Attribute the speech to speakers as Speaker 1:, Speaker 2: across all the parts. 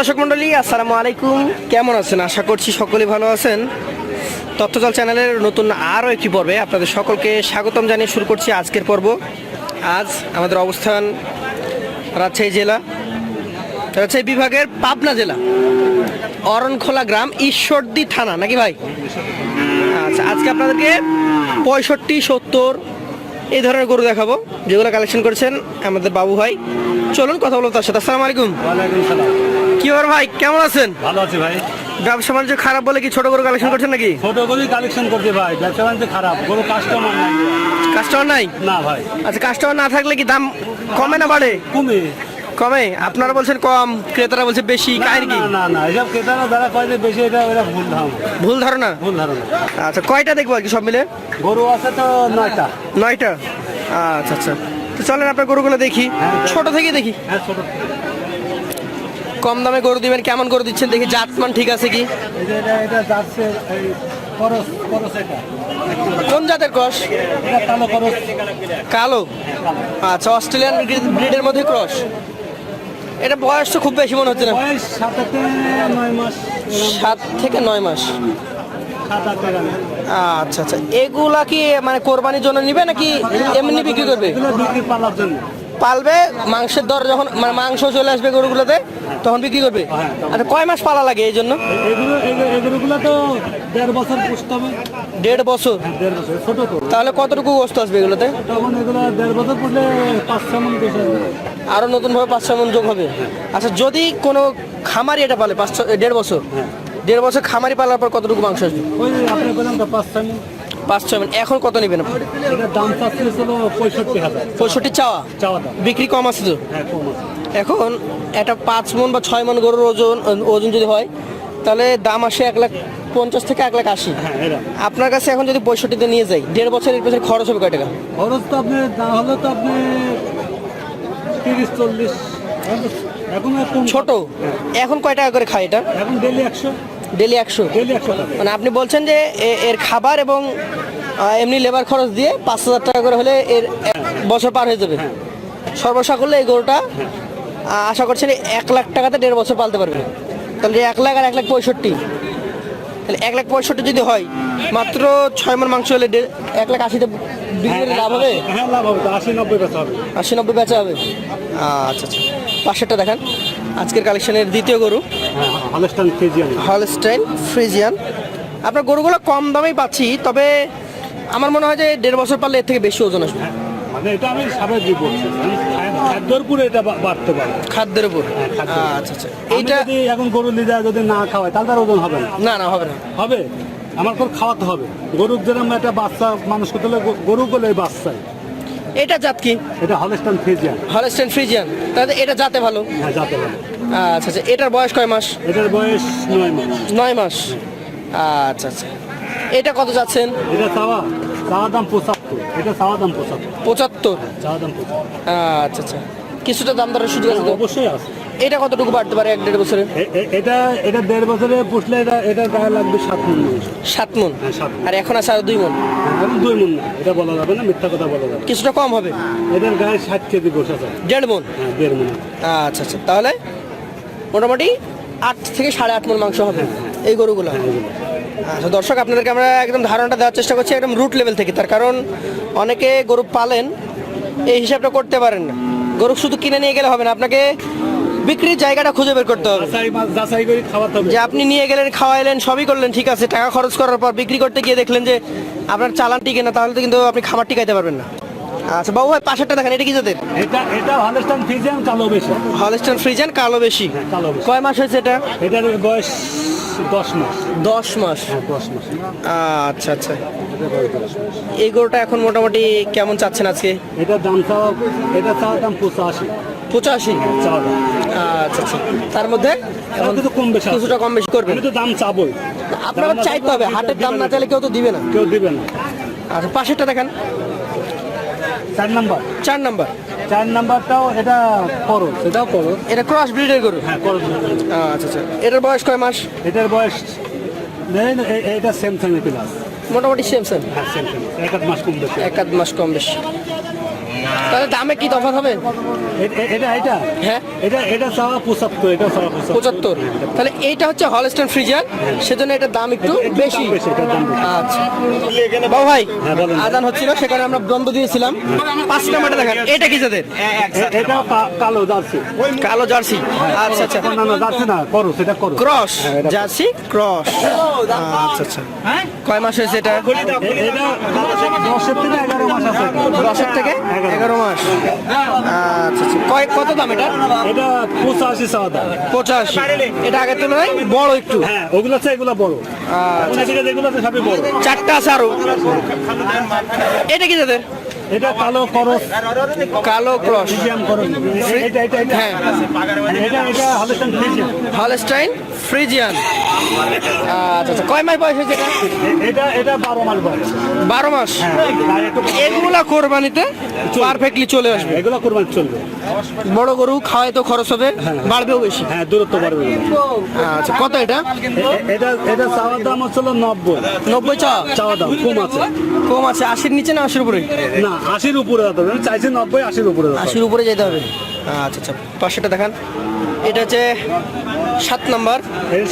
Speaker 1: দর্শক মন্ডলী আসসালামু আলাইকুম। কেমন আছেন? আশা করছি সকলে ভালো আছেন। তথ্যজল চ্যানেলের নতুন আরও একটি পর্বে আপনাদের সকলকে স্বাগতম জানিয়ে শুরু করছি আজকের পর্ব। আজ আমাদের অবস্থান রাজশাহী জেলা, রাজশাহী বিভাগের পাবনা জেলা, অরণখোলা গ্রাম, ঈশ্বরদী থানা। নাকি ভাই? আচ্ছা আজকে আপনাদেরকে পঁয়ষট্টি, সত্তর এই ধরনের গরু দেখাবো যেগুলো কালেকশন করেছেন আমাদের বাবু ভাই। চলুন কথা বলব তার সাথে। আসসালামু আলাইকুম। কি হবে ভাই কেমন আছেন?
Speaker 2: ভালো আছি ভাই।
Speaker 1: ব্যবসা বাণিজ্য খারাপ বলে কি ছোট গরু কালেকশন করছেন নাকি?
Speaker 2: ছোট গরু কালেকশন করতে ভাই ব্যবসা বাণিজ্য খারাপ গরু কাস্টমার নাই।
Speaker 1: কাস্টমার নাই?
Speaker 2: না ভাই।
Speaker 1: আচ্ছা কাস্টমার না থাকলে কি দাম কমে না বাড়ে?
Speaker 2: কমে।
Speaker 1: কমে? আপনারা বলছেন কম ক্রেতারা বলছে বেশি কাহিনী কি?
Speaker 2: না, না এসব ক্রেতারা যারা কয় যে বেশি এটা ওরা ভুল ধারণা।
Speaker 1: ভুল ধারণা?
Speaker 2: ভুল ধারণা।
Speaker 1: আচ্ছা কয়টা দেখব আর কি সব মিলে?
Speaker 2: গরু আছে তো নয়টা।
Speaker 1: নয়টা? আচ্ছা আচ্ছা। তো চলেন আপনার গরুগুলো দেখি।
Speaker 2: হ্যাঁ,
Speaker 1: ছোট থেকে দেখি।
Speaker 2: হ্যাঁ ছোট
Speaker 1: কম দামে গরু দিবেন কেমন গরু দিচ্ছেন দেখি জাতমান ঠিক আছে কি?
Speaker 2: এটা এটা যাচ্ছে এই করস করস এটা।
Speaker 1: কোন জাতের ক্রস?
Speaker 2: করস
Speaker 1: কালো আচ্ছা অস্ট্রেলিয়ান ব্রিডের মধ্যে ক্রস। এটা বয়স তো খুব বেশি মনে হচ্ছে না।
Speaker 2: সাত থেকে নয় মাস।
Speaker 1: আচ্ছা আচ্ছা। এগুলা কি মানে কোরবানির জন্য নিবে নাকি এমনি বিক্রি করবে?
Speaker 2: বিক্রি
Speaker 1: পালবে মাংসের দর যখন মানে মাংস চলে আসবে গরুগুলোতে তখন বিক্রি করবে?
Speaker 2: হ্যাঁ।
Speaker 1: আচ্ছা কয় মাস পালা লাগে এই জন্য?
Speaker 2: এগুলো এগুলো- তো দেড় বছর পুষতে হবে।
Speaker 1: দেড় বছর?
Speaker 2: হ্যাঁ,
Speaker 1: তাহলে কতটুকু গোস্ত আসবে এগুলোতে?
Speaker 2: তখন এগুলো দেড় বছর পড়লে পাঁচ ছ মন বেশি আসবে।
Speaker 1: আরও নতুন ভাবে পাঁচ ছয় মন যোগ হবে। আচ্ছা যদি কোনো খামারি এটা পালে পাঁচ দেড় বছর
Speaker 2: হ্যাঁ।
Speaker 1: দেড় বছর খামারি পালার পর কতটুকু মাংস আসবে?
Speaker 2: পাঁচ ছয় মন।
Speaker 1: এখন কত নেবেন
Speaker 2: পঁয়ষট্টি
Speaker 1: চাওয়া? বিক্রি কম আছে তো?
Speaker 2: হ্যাঁ
Speaker 1: এখন একটা পাঁচ মন বা ছয় মন গরুর ওজন ওজন যদি হয় তাহলে দাম আসে এক লাখ পঞ্চাশ থেকে এক লাখ আশি।
Speaker 2: হ্যাঁ
Speaker 1: আপনার কাছে এখন যদি পঁয়ষট্টিতে নিয়ে যাই দেড় বছরের পেছনে খরচ হবে কয় টাকা?
Speaker 2: খরচ তো আপনি না হলে তো আপনি তিরিশ চল্লিশ। এখন
Speaker 1: ছোট? এখন কয় টাকা করে খায় এটা?
Speaker 2: এখন ডেলি একশো।
Speaker 1: ডেলি একশো? মানে আপনি বলছেন যে এর খাবার এবং এমনি লেবার খরচ দিয়ে পাঁচ হাজার টাকা করে হলে এর এক বছর পার হয়ে যাবে। সর্বসা করলে এই গরুটা আশা করছেন এক লাখ টাকাতে দেড় বছর পালতে পারবে। তাহলে এক লাখ আর এক লাখ পঁয়ষট্টি। তাহলে এক লাখ পঁয়ষট্টি যদি হয় মাত্র ছয় মন মাংস হলে এক লাখ আশিতে বিক্রি লাভ হবে?
Speaker 2: হ্যাঁ লাভ হবে আশি নব্বই বেচা হবে।
Speaker 1: আশি নব্বই বেচা হবে? আচ্ছা আচ্ছা। পাশেরটা দেখান। আজকের কালেকশনের দ্বিতীয় গরু।
Speaker 2: হ্যাঁ
Speaker 1: হলস্টাইন ফ্রিজিয়ান আপনার গরুগুলো কম দামেই পাচ্ছি তবে আমার মনে হয় যে দেড় বছর পারলে এর থেকে বেশি ওজন আসবে।
Speaker 2: মানে এটা আমি স্বাভাবিক বলছি আমি খাদ্যর উপরে এটা বা- বাড়তে পারে।
Speaker 1: খাদ্যের উপর।
Speaker 2: হ্যাঁ, উপর।
Speaker 1: আচ্ছা আচ্ছা।
Speaker 2: এইটা এখন গরু যদি না খাওয়ায় তাহলে তার ওজন হবে না?
Speaker 1: না না হবে না।
Speaker 2: হবে? আমার করে খাওয়াতে হবে। গরুর যেরকম একটা বাচ্চা মানুষ করতে হলে গরু বলে বাচ্চাই।
Speaker 1: এটা জাত কি?
Speaker 2: এটা হলস্টান ফ্রিজিয়ান
Speaker 1: হলস্টাইন ফ্রিজিয়ান তাহলে এটা জাতে ভালো?
Speaker 2: হ্যাঁ যাতে ভালো।
Speaker 1: আচ্ছা আচ্ছা এটার বয়স কয় মাস?
Speaker 2: এটার বয়স নয় মাস।
Speaker 1: নয় মাস। আচ্ছা আচ্ছা। এটা কত যাচ্ছেন?
Speaker 2: এটা চাওয়া চাওয়া দাম পঁচাত্তর। এটা চাওয়া দাম পঁচাত্তর।
Speaker 1: পঁচাত্তর?
Speaker 2: চাওয়া দাম পঁচাত্তর।
Speaker 1: আচ্ছা আচ্ছা। কিছুটা দাম দরের সুযোগ আছে
Speaker 2: অবশ্যই আছে।
Speaker 1: এটা কতটুকু বাড়তে পারে এক দেড় বছরে?
Speaker 2: এটা এটা দেড় বছরে পুষলে এটা এটা গায়ে লাগবে সাত মন।
Speaker 1: সাত মন?
Speaker 2: হ্যাঁ সাত মণ।
Speaker 1: আর এখন আছে আর দুই মন?
Speaker 2: এখন দুই মন না এটা বলা যাবে না মিথ্যা কথা বলা যাবে
Speaker 1: কিছুটা কম হবে?
Speaker 2: এটার গায়ে ষাট কেজি গোস আছে।
Speaker 1: দেড় মন?
Speaker 2: হ্যাঁ দেড় মন।
Speaker 1: আচ্ছা আচ্ছা তাহলে মোটামুটি আট থেকে সাড়ে আট মন মাংস হবে এই গরুগুলো। আচ্ছা দর্শক আপনাদেরকে আমরা একদম ধারণাটা দেওয়ার চেষ্টা করছি একদম রুট লেভেল থেকে। তার কারণ অনেকে গরু পালেন এই হিসাবটা করতে পারেন না। গরু শুধু কিনে নিয়ে গেলে হবে না। আপনাকে বিক্রির জায়গাটা খুঁজে বের করতে হবে। যে আপনি নিয়ে গেলেন খাওয়াইলেন সবই করলেন ঠিক আছে টাকা খরচ করার পর বিক্রি করতে গিয়ে দেখলেন যে আপনার চালান টিকে না তাহলে তো কিন্তু আপনি খাবার টিকাইতে পারবেন না। আচ্ছা বাবু ভাই পাশেরটা দেখেন এটা কি জাতের?
Speaker 2: এটা এটা কালো বেশি।
Speaker 1: হলস্টাইন ফ্রিজেন কালো বেশি।
Speaker 2: হ্যাঁ, কালো বেশি।
Speaker 1: কয় মাস হয়েছে এটা?
Speaker 2: এটার বয়স দশ মাস।
Speaker 1: দশ মাস?
Speaker 2: হ্যাঁ দশ মাস।
Speaker 1: আচ্ছা আচ্ছা। এই গরুটা এখন মোটামুটি কেমন চাচ্ছেন আজকে?
Speaker 2: এটার দাম চাওয়া এটা চাওয়া দাম পঁচাশি।
Speaker 1: পঁচাশি।
Speaker 2: চাওয়া
Speaker 1: আচ্ছা আচ্ছা। তার মধ্যে
Speaker 2: এখন কিন্তু কম বেশি।
Speaker 1: কিছুটা কম বেশি করবেন।
Speaker 2: আমি তো দাম চাবই।
Speaker 1: আপনারা চাইতে হবে। হাটের দাম না চাইলে কেউ তো দিবে না।
Speaker 2: কেউ দিবে না।
Speaker 1: আচ্ছা পাশেরটা দেখেন।
Speaker 2: চার নাম্বার।
Speaker 1: চার নাম্বার।
Speaker 2: চার নাম্বারটাও এটা খরচ এটাও খরচ
Speaker 1: এটা ক্রস ব্রিডের গরু?
Speaker 2: হ্যাঁ খরচ
Speaker 1: আচ্ছা আচ্ছা। এটার বয়স কয় মাস?
Speaker 2: এটার বয়স এটা সেম সেম প্লাস
Speaker 1: মোটামুটি সেম সেম
Speaker 2: হ্যাঁ সেম সেম এক আধ মাস কম বেশি।
Speaker 1: এক আধ মাস কম বেশি। তাহলে দামে কি তফাৎ হবে?
Speaker 2: এটা এটা
Speaker 1: হ্যাঁ।
Speaker 2: এটা এটা চাওয়া পঁচাত্তর এটা চাওয়া পঁচাত্তর।
Speaker 1: তাহলে এইটা হচ্ছে হলস্টাইন ফ্রিজিয়ান সেজন্য এটার দাম একটু বেশি। আচ্ছা। বাবু ভাই
Speaker 2: হ্যাঁ, বলেন।
Speaker 1: আজান হচ্ছিল সেখানে আমরা দ্বন্দ্ব দিয়েছিলাম। পাঁচ নাম্বারটা দেখেন এটা কি যাদের
Speaker 2: এটা কালো জার্সি।
Speaker 1: কালো জার্সি। আচ্ছা আচ্ছা।
Speaker 2: না না জার্সি না করো সেটা করো
Speaker 1: ক্রস
Speaker 2: হ্যাঁ,
Speaker 1: জার্সি ক্রস। আচ্ছা আচ্ছা। কয় মাস হয়েছে এটা?
Speaker 2: এটা দশের থেকে এগারো মাস আছে। এটা।
Speaker 1: দশের থেকে? এগারো মাস? আচ্ছা আচ্ছা। কয় কত দাম এটা?
Speaker 2: এটা পঁচাশি চাওয়া দাম।
Speaker 1: পঁচাশি। এটা আগের তুলনায় বড় একটু।
Speaker 2: হ্যাঁ ওগুলো আছে এগুলো বড়। এদিকে যেগুলো আছে সবই বড়।
Speaker 1: চারটা আছে আরও। এটা কি যাদের
Speaker 2: এটা কালো করস
Speaker 1: কালো ক্রস।
Speaker 2: এটা এটা এটা।
Speaker 1: হ্যাঁ।
Speaker 2: এটা এটা হলস্টাইন ফ্রিজিয়ান
Speaker 1: হলস্টাইন ফ্রিজিয়ান আচ্ছা আচ্ছা কয় মাস বয়স হয়েছে এটা?
Speaker 2: বারো মাস বয়স।
Speaker 1: বারো মাস।
Speaker 2: হ্যাঁ
Speaker 1: এগুলা কোরবানিতে পারফেক্টলি চলে আসবে।
Speaker 2: এগুলো কোরবানি চলবে।
Speaker 1: বড় গরু খাওয়াই তো খরচ হবে বাড়বেও বেশি।
Speaker 2: হ্যাঁ দূরত্ব বাড়বে।
Speaker 1: আচ্ছা কত এটা?
Speaker 2: এটা এটা চাওয়ার দাম হচ্ছিল নব্বই।
Speaker 1: নব্বই চা
Speaker 2: চাওয়া দাম কম আছে।
Speaker 1: কম আছে আশির নিচে না আশির উপরে?
Speaker 2: না আশির উপরে যেতে হবে। চাইছি নব্বই আশির উপরে
Speaker 1: আশির উপরে যেতে হবে। আচ্ছা আচ্ছা পাশেটা দেখান। এটা হচ্ছে সাত নাম্বার।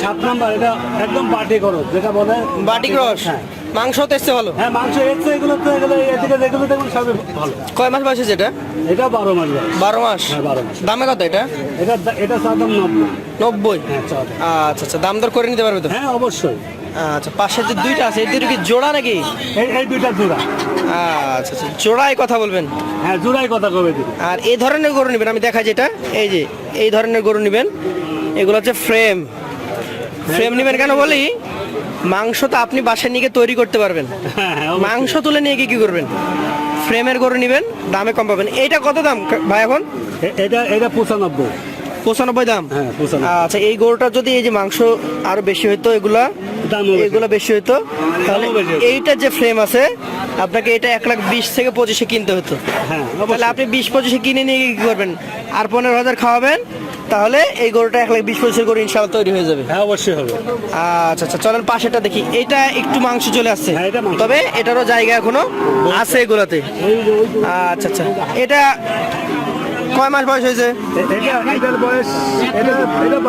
Speaker 2: সাত নাম্বার এটা একদম বাটি করো যেটা বলে
Speaker 1: বাটি ক্রস
Speaker 2: হ্যাঁ।
Speaker 1: মাংস তো এসছে ভালো?
Speaker 2: হ্যাঁ মাংস এসছে এগুলো তো এগুলো এদিকে যেগুলো দেখুন সবই ভালো।
Speaker 1: কয় মাস বয়স এটা?
Speaker 2: এটা বারো মাস
Speaker 1: বারো মাস?
Speaker 2: হ্যাঁ বারো মাস।
Speaker 1: দামে কত এটা?
Speaker 2: এটা এটা চাওয়া দাম নব্বই।
Speaker 1: নব্বই?
Speaker 2: হ্যাঁ
Speaker 1: আচ্ছা আচ্ছা দাম দর করে নিতে পারবে তো?
Speaker 2: হ্যাঁ অবশ্যই।
Speaker 1: আচ্ছা পাশে যে দুইটা আছে এই দুটো কি জোড়া নাকি?
Speaker 2: এই এই দুইটা জোড়া।
Speaker 1: আচ্ছা আচ্ছা জোড়ায় কথা বলবেন।
Speaker 2: হ্যাঁ জোড়াই কথা কবে
Speaker 1: আর এই ধরনের গরু নেবেন আমি দেখা যেটা। এই যে এই ধরনের গরু নেবেন। এগুলো হচ্ছে ফ্রেম। ফ্রেম নেবেন কেন বলি? মাংস তো আপনি বাসায় নিয়ে তৈরি করতে পারবেন।
Speaker 2: হ্যাঁ হ্যাঁ
Speaker 1: মাংস তুলে নিয়ে গিয়ে কি করবেন? ফ্রেমের গরু নেবেন দামে কম পাবেন। এইটা কত দাম ভাই এখন?
Speaker 2: এটা এটা পঁচানব্বই।
Speaker 1: পঁচানব্বই দাম? হ্যাঁ। আচ্ছা এই গরুটা যদি এই যে মাংস আরও বেশি হইতো এগুলা। এগুলো বেশি হইতো? তাহলে এইটার যে ফ্রেম আছে আপনাকে এটা এক লাখ বিশ থেকে পঁচিশে কিনতে হতো।
Speaker 2: হ্যাঁ
Speaker 1: তাহলে আপনি বিশ পঁচিশে কিনে নিয়ে কি করবেন? আর পনেরো হাজার খাওয়াবেন তাহলে এই গরুটা এক লাখ বিশ পঁচিশের গরু ইনশাল্লাহ তৈরি হয়ে যাবে।
Speaker 2: হ্যাঁ অবশ্যই হবে।
Speaker 1: আচ্ছা আচ্ছা চলেন পাশেটা দেখি। এটা একটু মাংস চলে আসছে।
Speaker 2: হ্যাঁ।
Speaker 1: তবে এটারও জায়গা এখনও আছে এগুলোতে। আচ্ছা আচ্ছা। এটা কয় মাস বয়স হয়েছে?
Speaker 2: এটার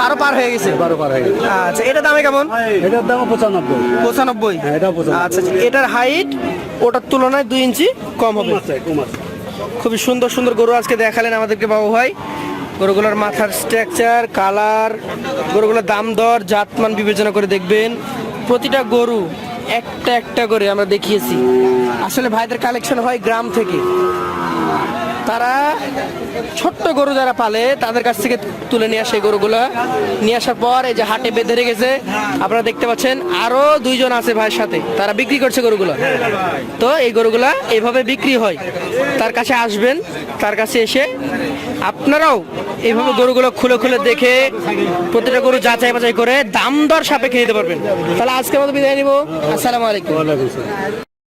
Speaker 2: বারো পার
Speaker 1: হয়ে গেছে?
Speaker 2: বারো পার হয়ে গেছে।
Speaker 1: আচ্ছা এটা দামে কেমন?
Speaker 2: এটার দাম পঁচানব্বই।
Speaker 1: পঁচানব্বই?
Speaker 2: হ্যাঁ
Speaker 1: আচ্ছা আচ্ছা, এটার হাইট ওটার তুলনায় দুই ইঞ্চি কম হবে। খুবই সুন্দর সুন্দর গরু আজকে দেখালেন আমাদেরকে বাবু ভাই। গরুগুলোর মাথার স্ট্রাকচার কালার গরুগুলোর দাম দর জাতমান বিবেচনা করে দেখবেন। প্রতিটা গরু একটা একটা করে আমরা দেখিয়েছি। আসলে ভাইদের কালেকশন হয় গ্রাম থেকে। তারা ছোট্ট গরু যারা পালে, তাদের কাছ থেকে তুলে নিয়ে আসে গরুগুলা। নিয়ে আসার পর এই যে হাটে বেঁধে রেখেছে আপনারা দেখতে পাচ্ছেন আরও দুইজন আছে ভাইয়ের সাথে। তারা বিক্রি করছে গরুগুলো। তো এই গরুগুলা এইভাবে বিক্রি হয়। তার কাছে আসবেন, তার কাছে এসে আপনারাও এইভাবে গরুগুলো খুলে খুলে দেখে প্রতিটা গরু যাচাই বাছাই করে দাম দর সাপেক্ষে নিতে পারবেন। তাহলে আজকের মতো বিদায় নিব। আসসালামু আলাইকুম।